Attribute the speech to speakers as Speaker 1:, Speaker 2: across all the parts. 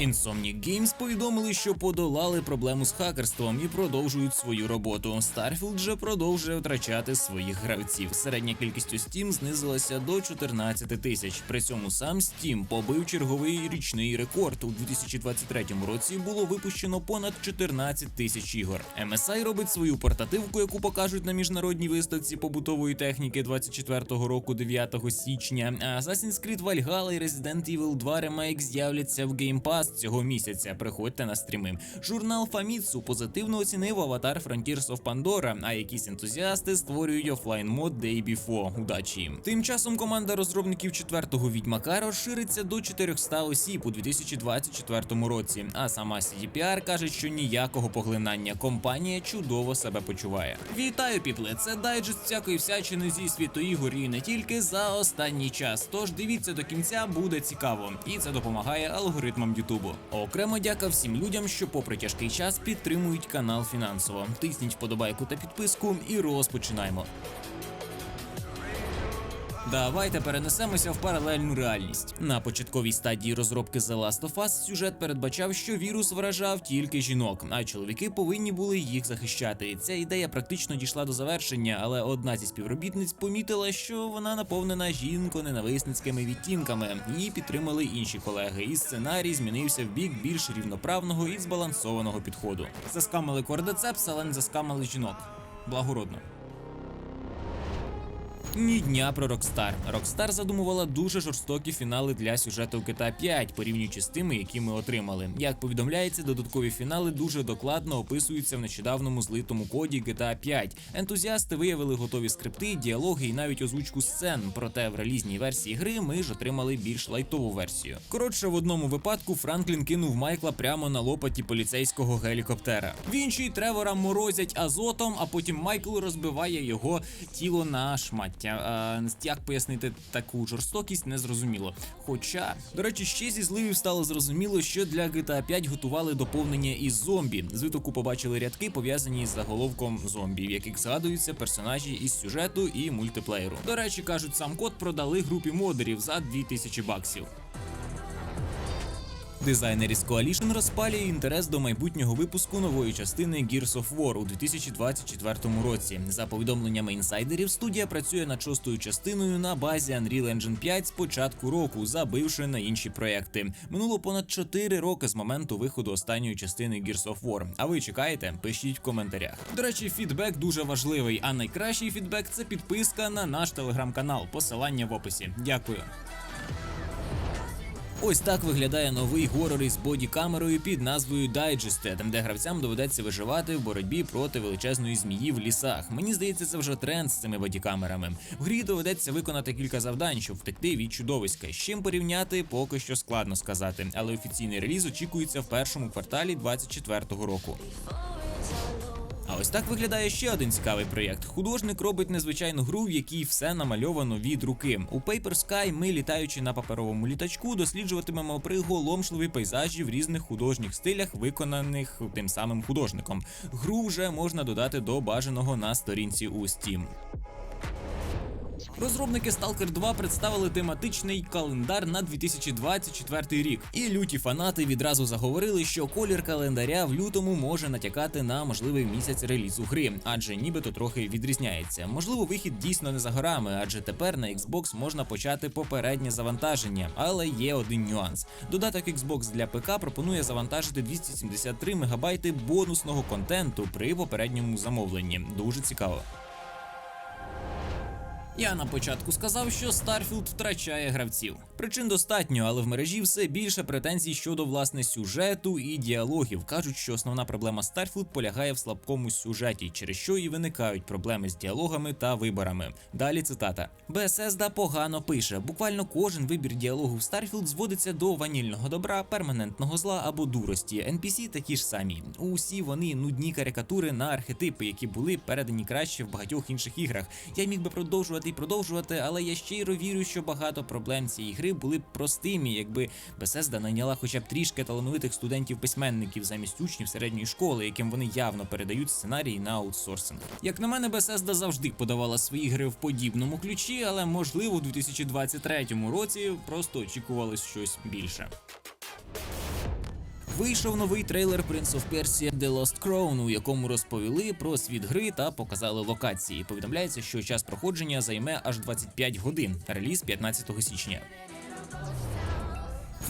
Speaker 1: Insomniac Games повідомили, що подолали проблему з хакерством і продовжують свою роботу. Starfield же продовжує втрачати своїх гравців. Середня кількість у Steam знизилася до 14 тисяч. При цьому сам Steam побив черговий річний рекорд. У 2023 році було випущено понад 14 тисяч ігор. MSI робить свою портативку, яку покажуть на міжнародній виставці побутової техніки 24-го року, 9 січня. А Assassin's Creed Valhalla і Resident Evil 2 Remake з'являться в Game Pass цього місяця. Приходьте на стріми. Журнал Famitsu позитивно оцінив аватар Frontiers of Pandora, а якісь ентузіасти створюють офлайн мод Day Before. Удачі. Тим часом команда розробників четвертого відьмака розшириться до 400 осіб у 2024 році. А сама CDPR каже, що ніякого поглинання компанія чудово себе почуває. Вітаю, піпли! Це дайджест всякої всячини зі світу ігор і не тільки за останній час. Тож дивіться до кінця, буде цікаво, і це допомагає алгоритмам Ютубу. Окремо дяка всім людям, що, попри тяжкий час, підтримують канал фінансово. Тисніть вподобайку та підписку, і розпочинаємо. Давайте перенесемося в паралельну реальність. На початковій стадії розробки The Last of Us сюжет передбачав, що вірус вражав тільки жінок, а чоловіки повинні були їх захищати. Ця ідея практично дійшла до завершення, але одна зі співробітниць помітила, що вона наповнена жінко-ненависницькими відтінками. Її підтримали інші колеги, і сценарій змінився в бік більш рівноправного і збалансованого підходу. Заскамили кордецепс, але не заскамили жінок. Благородно. Ні дня про Rockstar. Rockstar задумувала дуже жорстокі фінали для сюжету GTA 5, порівнюючи з тими, які ми отримали. Як повідомляється, додаткові фінали дуже докладно описуються в нещодавному злитому коді GTA 5. Ентузіасти виявили готові скрипти, діалоги і навіть озвучку сцен. Проте в релізній версії гри ми ж отримали більш лайтову версію. Коротше, в одному випадку Франклін кинув Майкла прямо на лопаті поліцейського гелікоптера. В іншій Тревора морозять азотом, а потім Майкл розбиває його тіло на шмаття. А, як пояснити таку жорстокість, не зрозуміло. Хоча, до речі, ще зі зливів стало зрозуміло, що для GTA 5 готували доповнення із зомбі. Звитоку побачили рядки, пов'язані з заголовком зомбі, в яких згадуються персонажі із сюжету і мультиплеєру. До речі, кажуть, сам код продали групі модерів за 2000 баксів. Дизайнер із Coalition розпалює інтерес до майбутнього випуску нової частини Gears of War у 2024 році. За повідомленнями інсайдерів, студія працює над шостою частиною на базі Unreal Engine 5 з початку року, забивши на інші проекти. Минуло понад 4 роки з моменту виходу останньої частини Gears of War. А ви чекаєте? Пишіть в коментарях. До речі, фідбек дуже важливий. А найкращий фідбек це підписка на наш телеграм-канал. Посилання в описі. Дякую. Ось так виглядає новий горор із бодікамерою під назвою Digested, де гравцям доведеться виживати в боротьбі проти величезної змії в лісах. Мені здається, це вже тренд з цими бодікамерами. В грі доведеться виконати кілька завдань, щоб втекти від чудовиська. З чим порівняти, поки що складно сказати, але офіційний реліз очікується в першому кварталі 2024 року. А ось так виглядає ще один цікавий проєкт. Художник робить незвичайну гру, в якій все намальовано від руки. У Paper Sky ми, літаючи на паперовому літачку, досліджуватимемо приголомшливі пейзажі в різних художніх стилях, виконаних тим самим художником. Гру вже можна додати до бажаного на сторінці у Steam. Розробники Stalker 2 представили тематичний календар на 2024 рік. І люті фанати відразу заговорили, що колір календаря в лютому може натякати на можливий місяць релізу гри, адже нібито трохи відрізняється. Можливо, вихід дійсно не за горами, адже тепер на Xbox можна почати попереднє завантаження, але є один нюанс. Додаток Xbox для ПК пропонує завантажити 273 мегабайти бонусного контенту при попередньому замовленні. Дуже цікаво. Я на початку сказав, що Starfield втрачає гравців. Причин достатньо, але в мережі все більше претензій щодо власне сюжету і діалогів. кажуть, що основна проблема Starfield полягає в слабкому сюжеті, через що і виникають проблеми з діалогами та виборами. Далі цитата: Bethesda погано пише. Буквально кожен вибір діалогу в Starfield зводиться до ванільного добра, перманентного зла або дурості. NPC такі ж самі. Усі вони нудні карикатури на архетипи, які були передані краще в багатьох інших іграх. Я міг би продовжувати і продовжувати, але я щиро вірю, що багато проблем цієї гри були б простими, якби Bethesda найняла хоча б трішки талановитих студентів-письменників замість учнів середньої школи, яким вони явно передають сценарії на аутсорсинг. Як на мене, Bethesda завжди подавала свої гри в подібному ключі, але можливо, в 2023 році просто очікувалось щось більше. Вийшов новий трейлер Prince of Persia The Lost Crown, у якому розповіли про світ гри та показали локації. Повідомляється, що час проходження займе аж 25 годин. Реліз 15 січня.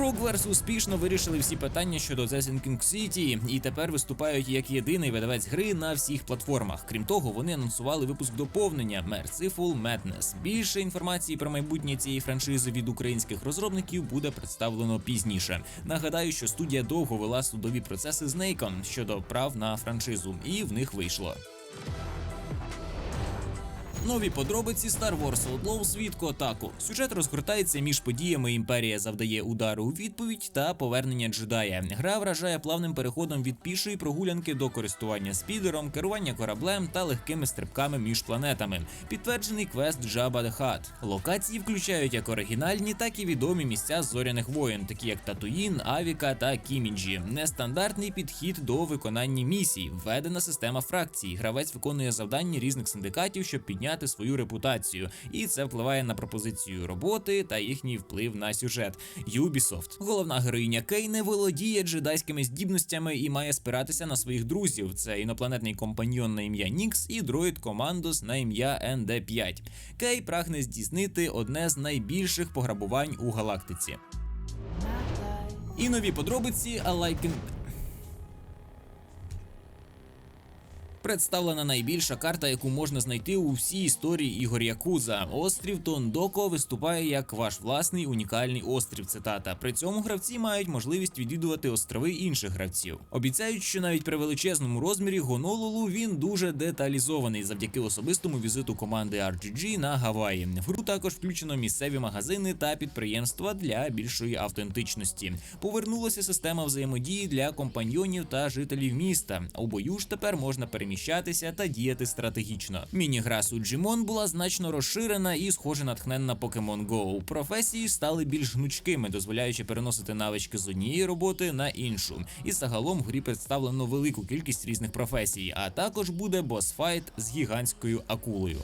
Speaker 1: Frogwares успішно вирішили всі питання щодо The Sinking City і тепер виступають як єдиний видавець гри на всіх платформах. Крім того, вони анонсували випуск доповнення Merciful Madness. Більше інформації про майбутнє цієї франшизи від українських розробників буде представлено пізніше. Нагадаю, що студія довго вела судові процеси з Nacon щодо прав на франшизу, і в них вийшло. Нові подробиці Star Wars Outlaws від Котаку. Сюжет розгортається між подіями Імперія завдає удару у відповідь та повернення джедая. Гра вражає плавним переходом від пішої прогулянки до користування спідером, керування кораблем та легкими стрибками між планетами. Підтверджений квест Jabba the Hutt. Локації включають як оригінальні, так і відомі місця зоряних воєн, такі як Татуїн, Авіка та Кімінджі. Нестандартний підхід до виконання місій, введена система фракцій. Гравець виконує завдання різних синдикатів, щоб підняти свою репутацію, і це впливає на пропозицію роботи та їхній вплив на сюжет. Ubisoft. Головна героїня Кей не володіє джедайськими здібностями і має спиратися на своїх друзів. Це інопланетний компаньйон на ім'я Нікс і дроїд Командос на ім'я НД5. Кей прагне здійснити одне з найбільших пограбувань у галактиці. І нові подробиці Алайкен. Представлена найбільша карта, яку можна знайти у всій історії ігор Якуза. Острів Тондоко виступає як ваш власний унікальний острів. Цитата. При цьому гравці мають можливість відвідувати острови інших гравців. Обіцяють, що навіть при величезному розмірі Гонолулу він дуже деталізований завдяки особистому візиту команди RGG на Гаваї. В гру також включено місцеві магазини та підприємства для більшої автентичності. Повернулася система взаємодії для компаньйонів та жителів міста. У бою ж тепер можна переміщатися та діяти стратегічно. Мінігра Суджімон була значно розширена і схоже натхненна Pokemon Go. Професії стали більш гнучкими, дозволяючи переносити навички з однієї роботи на іншу. І загалом в грі представлено велику кількість різних професій, а також буде босфайт з гігантською акулою.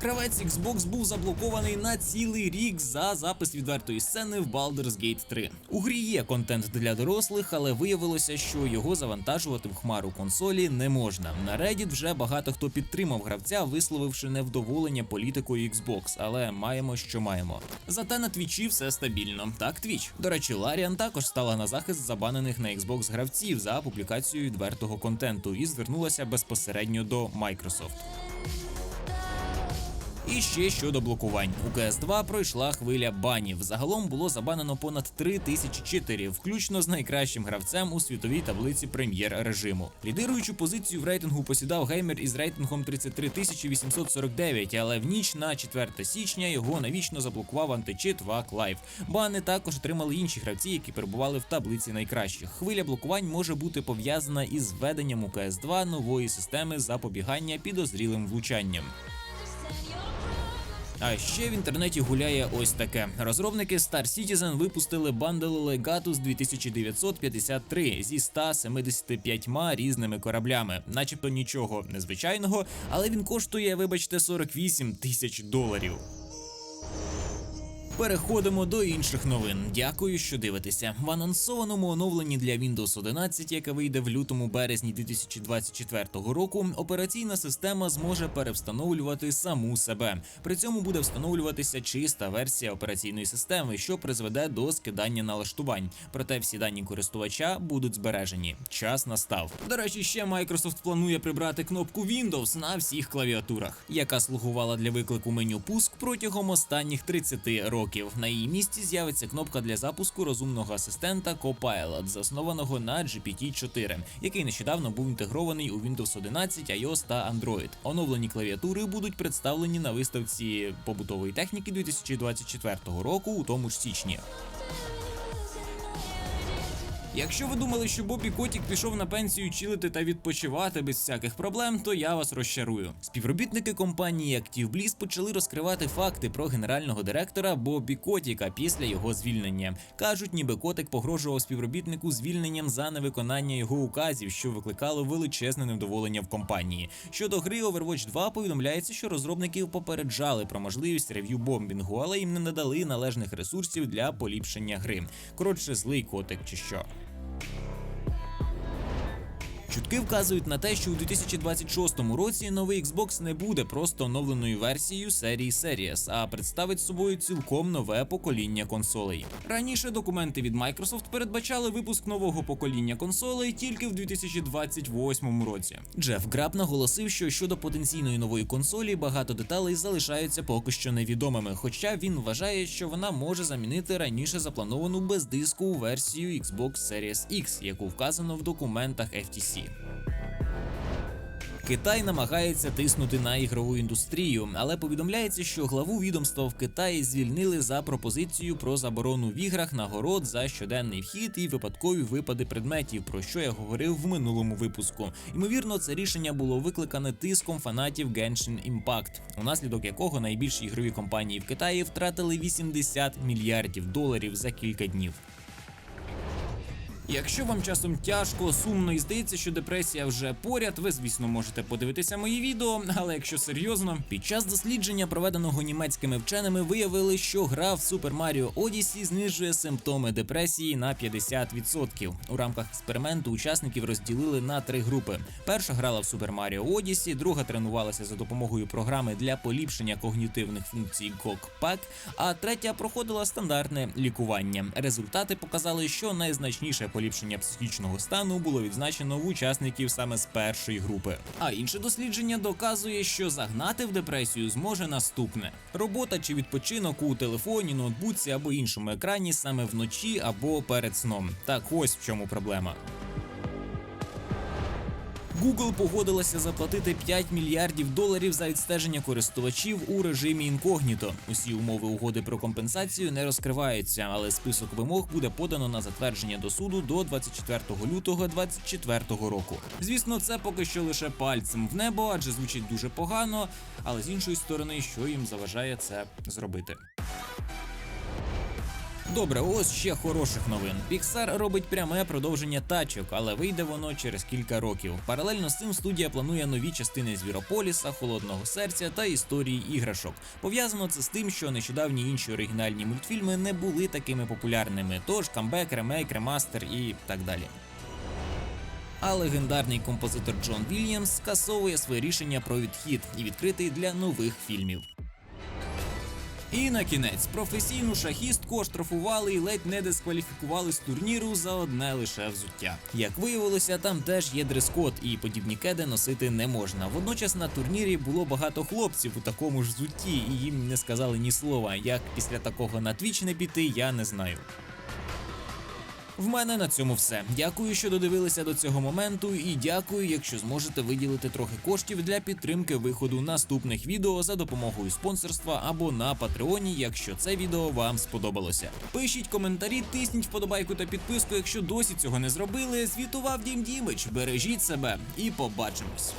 Speaker 1: Кравець Xbox був заблокований на цілий рік за запис відвертої сцени в Baldur's Gate 3. У грі є контент для дорослих, але виявилося, що його завантажувати в хмару консолі не можна. На Reddit вже багато хто підтримав гравця, висловивши невдоволення політикою Xbox, але маємо, що маємо. Зате на твічі все стабільно. Так, твіч. До речі, Ларіан також стала на захист забанених на Xbox гравців за публікацію відвертого контенту і звернулася безпосередньо до Microsoft. І ще щодо блокувань. У КС2 пройшла хвиля банів. Загалом було забанено понад 3 тисячі читерів, включно з найкращим гравцем у світовій таблиці прем'єр-режиму. Лідируючу позицію в рейтингу посідав геймер із рейтингом 33849, але в ніч на 4 січня його навічно заблокував античит VAC Live. Бани також отримали інші гравці, які перебували в таблиці найкращих. Хвиля блокувань може бути пов'язана із введенням у КС2 нової системи запобігання підозрілим влучанням. А ще в інтернеті гуляє ось таке. Розробники Star Citizen випустили бандел Legatus 2953 зі 175 різними кораблями, начебто нічого незвичайного, але він коштує, вибачте, 48 тисяч доларів. Переходимо до інших новин. Дякую, що дивитеся. В анонсованому оновленні для Windows 11, яке вийде в лютому березні 2024 року, операційна система зможе перевстановлювати саму себе. При цьому буде встановлюватися чиста версія операційної системи, що призведе до скидання налаштувань. Проте всі дані користувача будуть збережені. Час настав. До речі, ще Microsoft планує прибрати кнопку Windows на всіх клавіатурах, яка слугувала для виклику меню пуск протягом останніх 30 років. На її місці з'явиться кнопка для запуску розумного асистента Copilot, заснованого на GPT-4, який нещодавно був інтегрований у Windows 11, iOS та Android. Оновлені клавіатури будуть представлені на виставці побутової техніки 2024 року, у тому ж січні. Якщо ви думали, що Бобі Котік пішов на пенсію чилити та відпочивати без всяких проблем, то я вас розчарую. Співробітники компанії ActiveBliss почали розкривати факти про генерального директора Бобі Котіка після його звільнення. кажуть, ніби котик погрожував співробітнику звільненням за невиконання його указів, що викликало величезне невдоволення в компанії. Щодо гри Overwatch 2 повідомляється, що розробників попереджали про можливість рев'ю бомбінгу, але їм не надали належних ресурсів для поліпшення гри. Коротше, злий котик чи що. Чутки вказують на те, що у 2026 році новий Xbox не буде просто оновленою версією серії Series, а представить собою цілком нове покоління консолей. Раніше документи від Microsoft передбачали випуск нового покоління консолей тільки в 2028 році. Джеф Граб наголосив, що щодо потенційної нової консолі багато деталей залишаються поки що невідомими, хоча він вважає, що вона може замінити раніше заплановану бездискову версію Xbox Series X, яку вказано в документах FTC. Китай намагається тиснути на ігрову індустрію, але повідомляється, що главу відомства в Китаї звільнили за пропозицію про заборону в іграх нагород за щоденний вхід і випадкові випади предметів, про що я говорив в минулому випуску. Ймовірно, це рішення було викликане тиском фанатів Genshin Impact, унаслідок якого найбільші ігрові компанії в Китаї втратили 80 мільярдів доларів за кілька днів. Якщо вам часом тяжко, сумно і здається, що депресія вже поряд, ви звісно можете подивитися мої відео. Але якщо серйозно, під час дослідження, проведеного німецькими вченими, виявили, що гра в Super Mario Odyssey знижує симптоми депресії на 50%. У рамках експерименту учасників розділили на три групи: перша грала в Super Mario Odyssey, друга тренувалася за допомогою програми для поліпшення когнітивних функцій GOG-PAC, а третя проходила стандартне лікування. Результати показали, що найзначніше поліпшення психічного стану було відзначено в учасників саме з першої групи. А інше дослідження доказує, що загнати в депресію зможе наступне: робота чи відпочинок у телефоні, ноутбуці або іншому екрані саме вночі або перед сном. Так ось в чому проблема. Google погодилася заплатити 5 мільярдів доларів за відстеження користувачів у режимі інкогніто. Усі умови угоди про компенсацію не розкриваються, але список вимог буде подано на затвердження до суду до 24 лютого 2024 року. Звісно, це поки що лише пальцем в небо, адже звучить дуже погано. Але з іншої сторони, що їм заважає це зробити. Добре, ось ще хороших новин. Pixar робить пряме продовження тачок, але вийде воно через кілька років. Паралельно з цим студія планує нові частини Звірополіса, Холодного серця та історії іграшок. Пов'язано це з тим, що нещодавні інші оригінальні мультфільми не були такими популярними. Тож камбек, ремейк, ремастер і так далі. А легендарний композитор Джон Вільямс скасовує своє рішення про відхід і відкритий для нових фільмів. І на кінець професійну шахістку оштрафували і ледь не дискваліфікували з турніру за одне лише взуття. Як виявилося, там теж є дрес-код, і подібні кеди носити не можна. Водночас на турнірі було багато хлопців у такому ж взутті, і їм не сказали ні слова. Як після такого на твіч не піти, я не знаю. В мене на цьому все. Дякую, що додивилися до цього моменту, і дякую, якщо зможете виділити трохи коштів для підтримки виходу наступних відео за допомогою спонсорства або на Патреоні, якщо це відео вам сподобалося. Пишіть коментарі, тисніть вподобайку та підписку, якщо досі цього не зробили. Звітував Дім Дімич. Бережіть себе і побачимось.